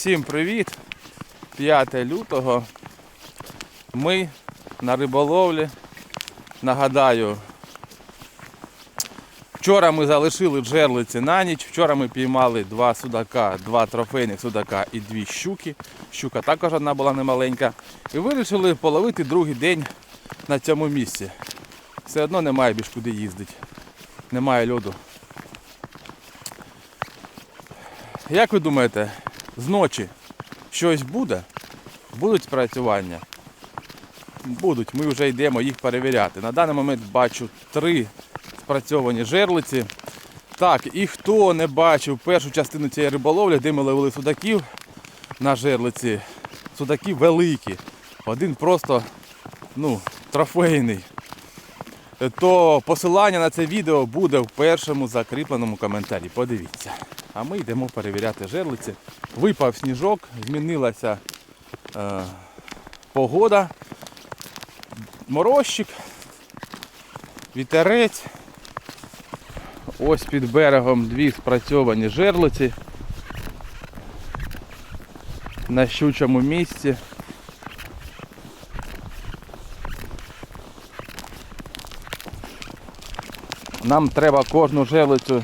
Всім привіт! 5 лютого. Ми на риболовлі. Нагадаю, вчора ми залишили в жерлиці на ніч. Вчора ми піймали два судака, два трофейних судака і дві щуки. Щука також одна була немаленька. І вирішили половити другий день на цьому місці. Все одно немає більш куди їздити. Немає льоду. Як ви думаєте, зночі щось буде? Будуть спрацювання? Будуть, ми вже йдемо їх перевіряти. На даний момент бачу три спрацьовані жерлиці. Так, і хто не бачив першу частину цієї риболовлі, де ми ловили судаків на жерлиці, судаки великі. Один просто ну, трофейний. То посилання на це відео буде в першому закріпленому коментарі. Подивіться. А ми йдемо перевіряти жерлиці. Випав сніжок, змінилася е, погода, морозчик, вітерець. Ось під берегом дві спрацьовані жерлиці на щучому місці. Нам треба кожну жерлицю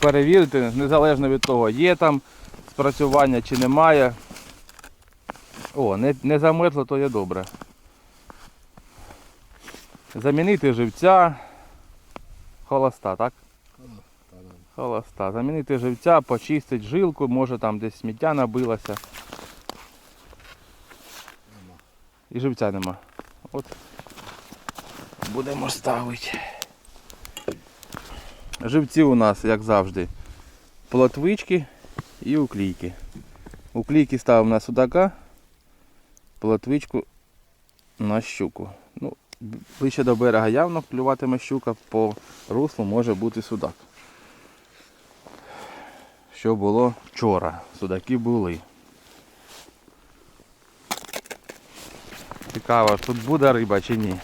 перевірити, незалежно від того, є там спрацювання чи немає. О, не, не замерзло, то є добре. Замінити живця. Холоста, так? Холоста. Замінити живця, почистити жилку, може там десь сміття набилося. І живця нема. От. Будемо ставити. Живці у нас, як завжди, плотвички і уклійки. Уклійки ставимо на судака, плотвичку на щуку. Ну, ближче до берега явно клюватиме щука, по руслу може бути судак. Що було вчора. Судаки були. Цікаво, тут буде риба чи ні.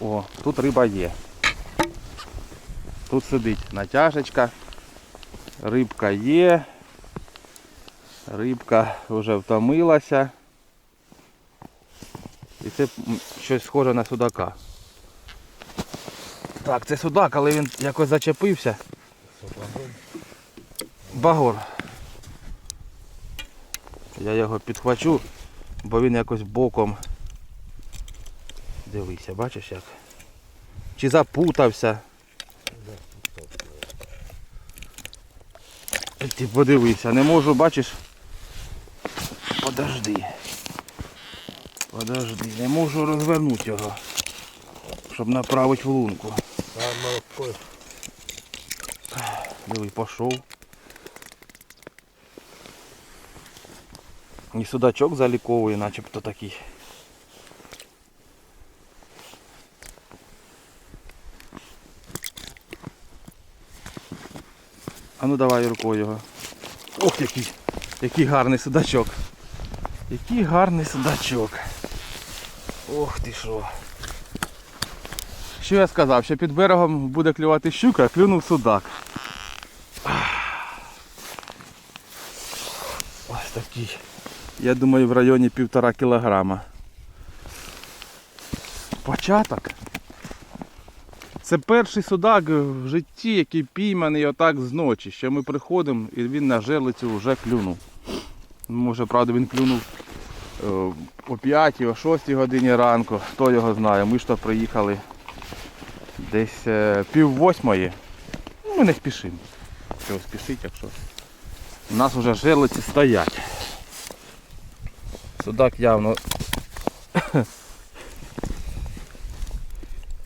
О, тут риба є. Тут сидить натяжечка. Рибка є. Рибка вже втомилася. І це щось схоже на судака. Так, це судак, але він якось зачепився. Багор. Я його підхвачу, бо він якось боком Дивися, бачиш як? Чи запутався? Ти подивися, не можу, бачиш? Подожди. Подожди, не можу розвернути його, щоб направити в лунку. Диви, пішов. І судачок заліковує, начебто такий. А ну давай рукою його. Ох, який, який гарний судачок. Який гарний судачок. Ох ти що. Що я сказав? Що під берегом буде клювати щука, клюнув судак. Ось такий. Я думаю в районі півтора кілограма. Початок. Це перший судак в житті, який пійманий отак зночі. Що ми приходимо і він на жерлицю вже клюнув. Може, правда, він клюнув е, о 5 о 6 годині ранку, хто його знає. Ми ж то приїхали десь е, пів восьмої. Ну, Ми не спішимо. Чого спішить, якщо. У нас вже жерлиці стоять. Судак явно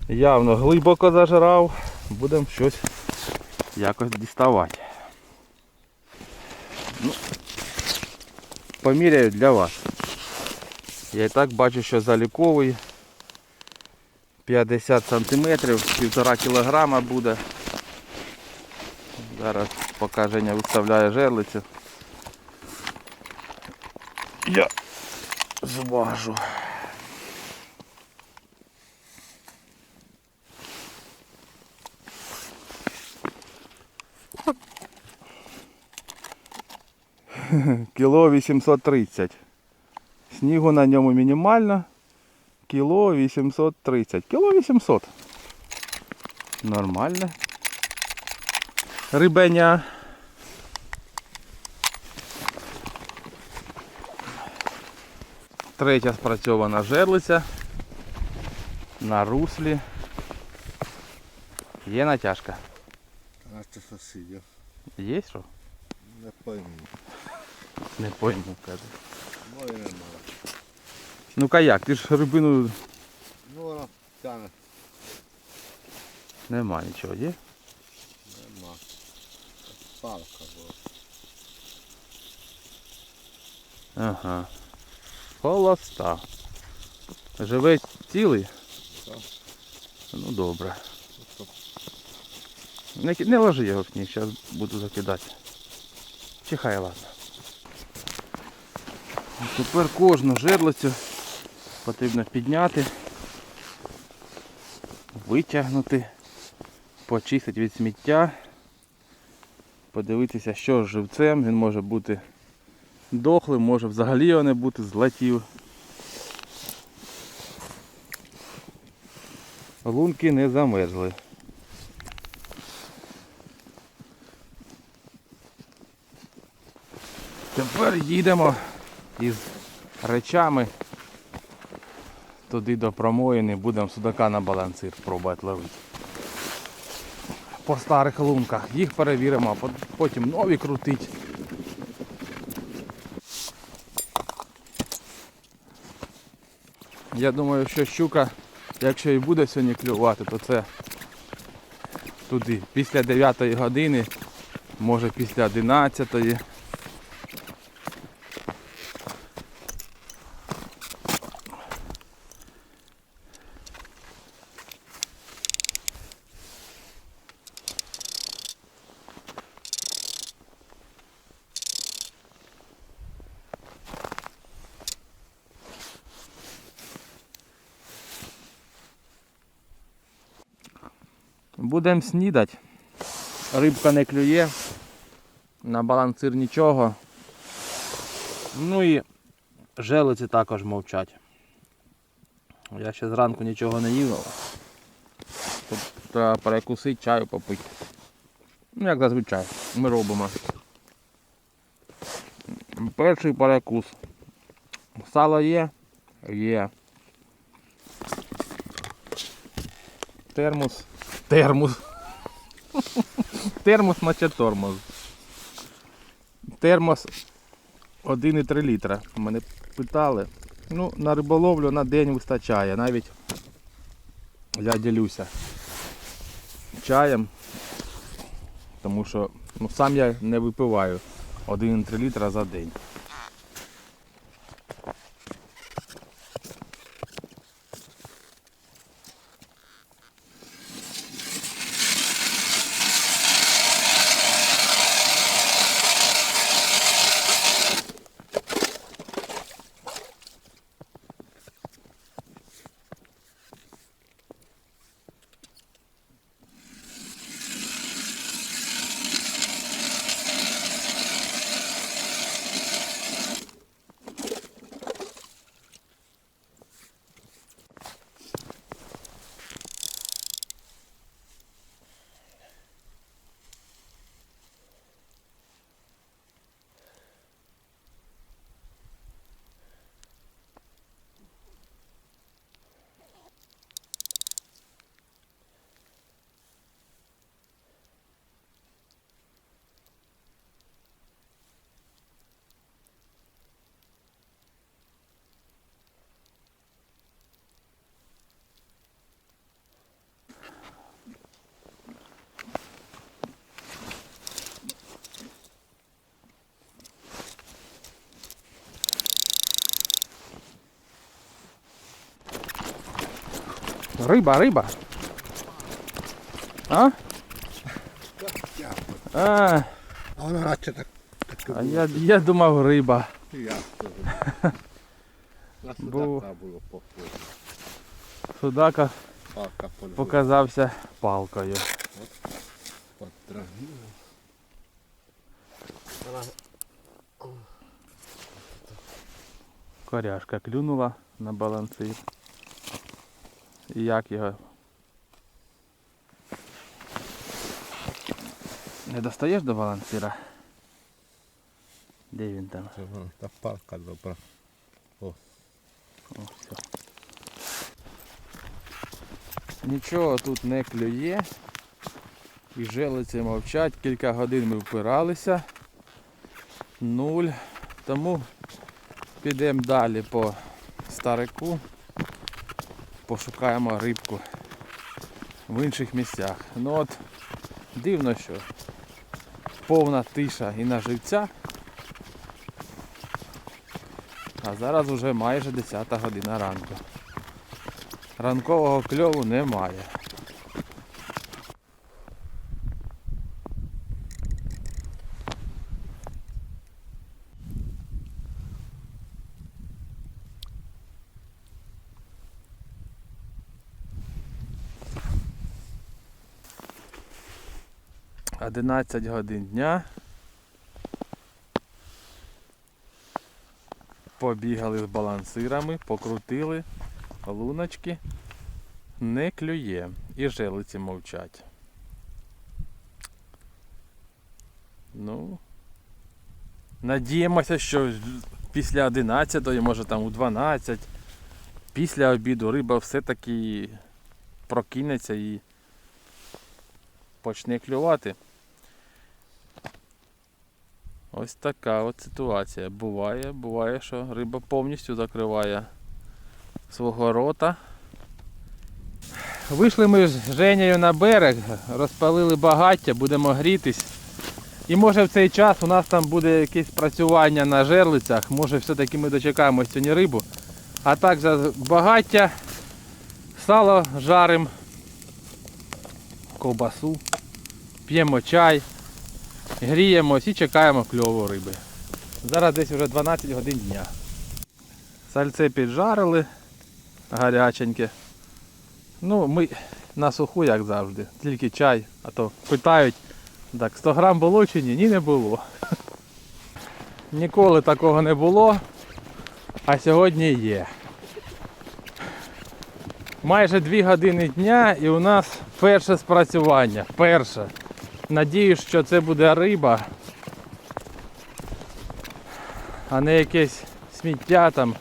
явно глибоко зажрав, будемо щось якось діставати. Ну, поміряю для вас. Я і так бачу, що заліковий 50 сантиметрів, півтора кілограма буде. Зараз поки Женя виставляє жерлицю. Я зважу. Кіло 830. Снігу на ньому мінімально. Кіло 830. Кіло 800. Нормально. Рибеня. Третя спрацьована жерлиця. На руслі. Є натяжка. А це сусідів. Є що? Не пойму. Не пойму, каже. Мої немає. Ну-ка як, ти ж рибину Ну вона тягне. нема нічого, є? Нема. Палка була. Ага. Холоста. Живе цілий? Так. Ну добре. Тобто Не, не ложи його в сніг, зараз буду закидати. Чихай, ладно. Тепер кожну жерлицю потрібно підняти, витягнути, почистити від сміття, подивитися, що з живцем. Він може бути дохлим, може взагалі його не бути, злетів. Лунки не замерзли. Тепер їдемо із речами туди до промоїни, будемо судака на балансир пробувати ловити. По старих лунках. Їх перевіримо, а потім нові крутить. Я думаю, що щука, якщо і буде сьогодні клювати, то це туди, після 9 години, може після 11. Будемо снідати. Рибка не клює. На балансир нічого. Ну і желиці також мовчать. Я ще зранку нічого не їв. Треба перекусити, чаю попити. Ну як зазвичай ми робимо. Перший перекус. Сало є? Є. Термос. Термос. Термос наче тормоз. Термос 1,3 літра. Мене питали. Ну, на риболовлю на день вистачає. Навіть я ділюся чаєм. Тому що ну, сам я не випиваю 1,3 літра за день. Риба, риба. А? А, А вона радше так. так а я, я думав риба. Я теж. На Бо- судака було похоже. Судака Палка по показався палкою. Поддрагнула. Коряшка клюнула на балансир. І як його? Не достаєш до балансира? Де він там? Та парка добра. О, все. Нічого тут не клює. І желиці мовчать. Кілька годин ми впиралися. Нуль. Тому підемо далі по старику. Пошукаємо рибку в інших місцях. Ну от дивно, що повна тиша і на живця. А зараз вже майже 10 година ранку. Ранкового кльову немає. Одинадцять годин дня. Побігали з балансирами, покрутили луночки. Не клює. І желиці мовчать. Ну. Надіємося, що після 11, може там у 12, після обіду риба все-таки прокинеться і почне клювати. Ось така от ситуація. Буває, буває, що риба повністю закриває свого рота. Вийшли ми з Женєю на берег, розпалили багаття, будемо грітись. І може в цей час у нас там буде якесь працювання на жерлицях, може все-таки ми дочекаємось сьогодні рибу. А так за багаття, сало жаримо, ковбасу, п'ємо чай, гріємось і чекаємо кльову риби. Зараз десь вже 12 годин дня. Сальце піджарили гаряченьке. Ну, ми на суху, як завжди, тільки чай, а то питають, так, 100 грам було чи ні? Ні, не було. Ніколи такого не було, а сьогодні є. Майже 2 години дня і у нас перше спрацювання. Перше. Надіюсь, що це буде риба, а не якесь сміття там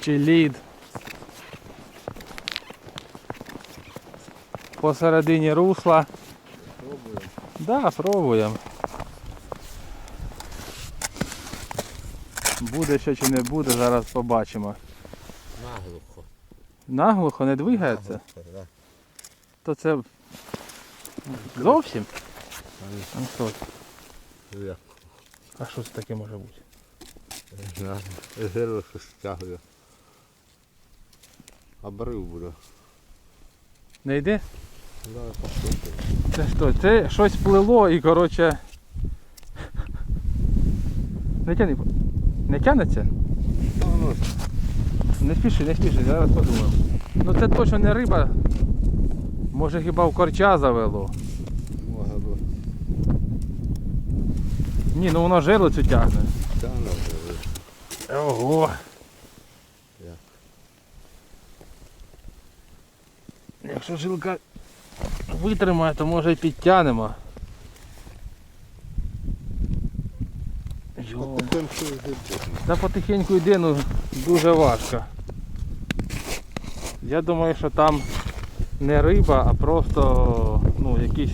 чи лід. Посередині русла. Пробуємо. Да, пробуємо. Буде що чи не буде, зараз побачимо. Наглухо. Наглухо не двигається, Наглухо, да. то це зовсім. Що? Як? А що це таке може бути? Не знаю. Жерло щось стягує. Обрив буде. Не йде? Давай послухаємо. Це що? Це щось плило і коротше. Не тяни. Не тянеться? Ну, ну, Не спіши, не спіши, зараз подумав. Ну це точно не риба. Може хіба в корча завело. може бути. Ні, ну воно жерлицю тягне. Тягне вже. Ого. Як? Якщо жилка витримає, то може і підтягнемо. Йо. Потихеньку йде. Та потихеньку йде, ну дуже важко. Я думаю, що там не риба, а просто ну, якісь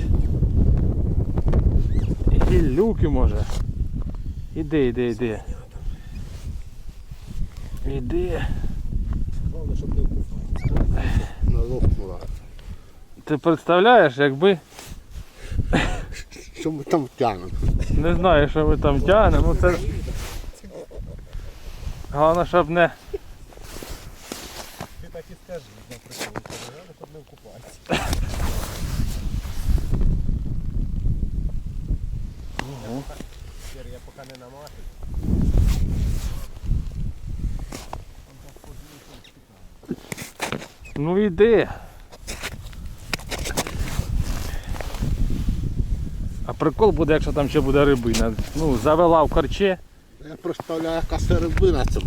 гіллюки може. Іде, іде, іде. Іде. Головне, щоб не. Налопнула. Ти представляєш, якби Що ми там тягнемо? не знаю, що ми там тягнемо, ну це. Головне, щоб не. Ти так і скажи, на приколі. Головне, щоб не вкупатися. Тепер я поки не намажу. Ну іди. А прикол буде, якщо там ще буде рибина. Ну, завела в корче Я представляю, яка середина на цьому.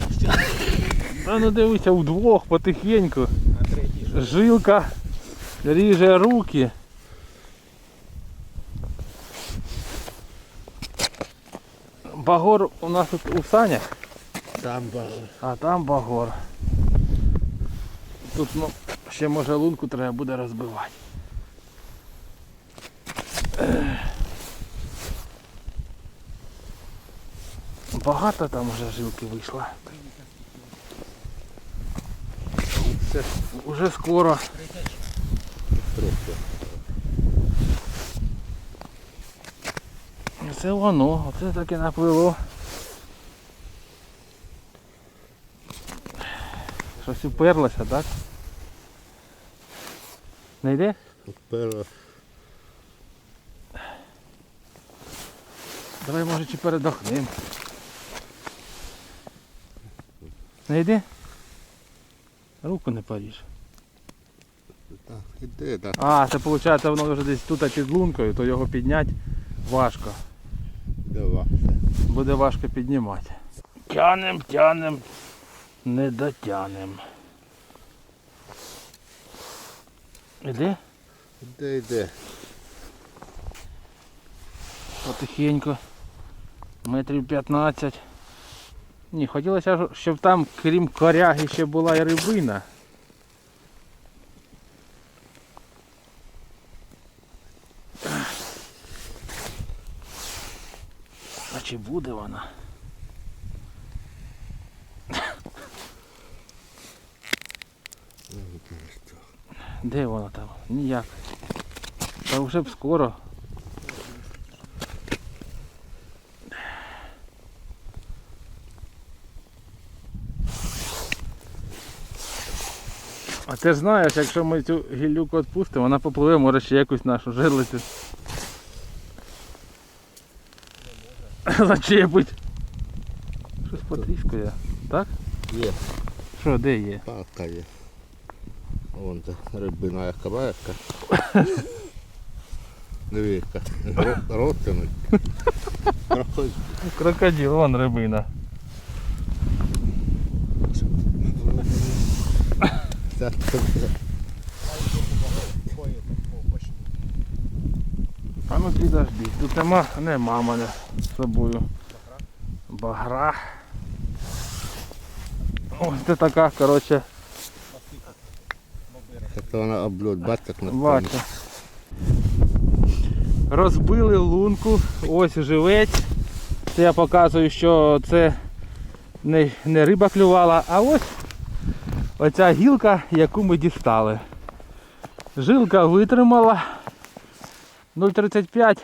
Та ну дивися вдвох потихеньку. Жилка ріже руки. Багор у нас тут у санях, Там багато. а там багор. Тут ну, ще може лунку треба буде розбивати. Багато там вже жилки вийшло. Це вже скоро. Це воно, оце таке наплило. Щось уперлося, так? Не йде? От. Давай може чи передохнемо. Не йде? Руку не поріж. Так, іде, так. А, це виходить воно вже десь тут під лункою, то його підняти важко. Давай. Буде важко піднімати. Тянем, тянем, не дотянем. Іде? Іде, йде. Потихеньку. Метрів 15. Ні, хотілося, щоб там, крім коряги, ще була і рибина. А чи буде вона? Де вона там? Ніяк. Та вже б скоро. А ти ж знаєш, якщо ми цю гілюку відпустимо, вона попливе, може ще якусь нашу жерлицю. Зачепить. Щось потріскує. Так? Є, Що, де є? палка є. Вон та рибина яка баєшка. Дивіться. Проходь. Крокодил, вон рибина. А ну підожди, тут нема, нема мене з собою. Багра. Ось це така, коротше, це вона облюд, бачите, як на. Розбили лунку, ось живець. Це я показую, що це не, не риба клювала, а ось оця гілка, яку ми дістали. Жилка витримала 0,35.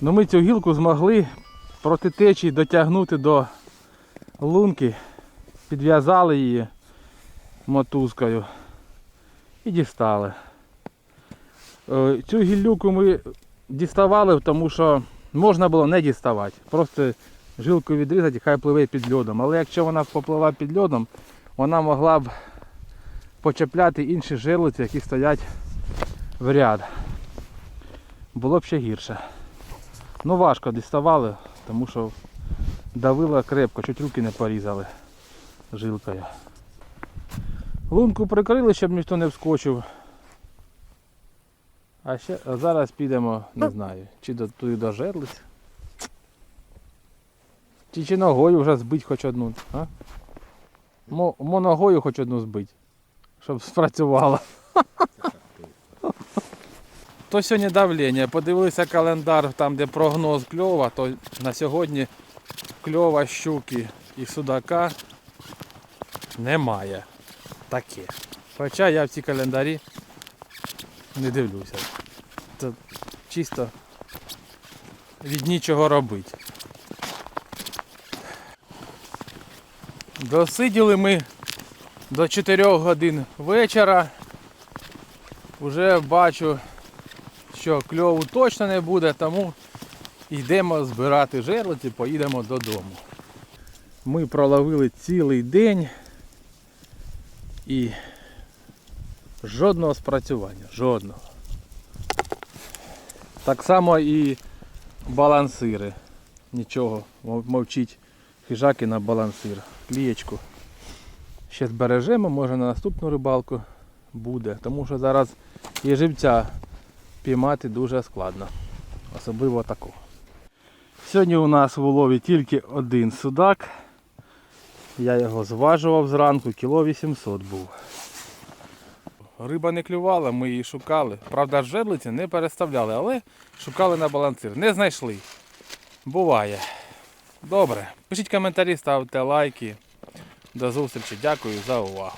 Ну ми цю гілку змогли проти течії дотягнути до лунки, підв'язали її мотузкою і дістали. Е, Цю гілюку ми діставали, тому що можна було не діставати. Просто жилку відрізати, хай пливе під льодом. Але якщо вона попливла під льодом, вона могла б почепляти інші жерлиці, які стоять в ряд. Було б ще гірше. Ну важко діставали, тому що давило крепко, чуть руки не порізали жилкою. Лунку прикрили, щоб ніхто не вскочив. А ще а зараз підемо, не знаю, чи до туди до жерлиць. Чи, чи ногою вже збить хоч одну. А? Мо, мо ногою хоч одну збить, щоб спрацювала. То сьогодні давлення. Подивилися календар, там де прогноз кльова, то на сьогодні кльова щуки і судака немає. Таке. Хоча я в ці календарі не дивлюся. Це чисто від нічого робити. Досиділи ми до 4 годин вечора. Уже бачу, що кльову точно не буде, тому йдемо збирати жерлиці, поїдемо додому. Ми проловили цілий день і жодного спрацювання, жодного. Так само і балансири. Нічого, мовчить хижак і на балансир. Клієчку. Ще збережемо, може на наступну рибалку буде. Тому що зараз і живця піймати дуже складно. Особливо такого. Сьогодні у нас в улові тільки один судак. Я його зважував зранку, кіло 800 був. Риба не клювала, ми її шукали. Правда, жерлиці не переставляли, але шукали на балансир. Не знайшли. Буває. Добре. Пишіть коментарі, ставте лайки. До зустрічі. Дякую за увагу.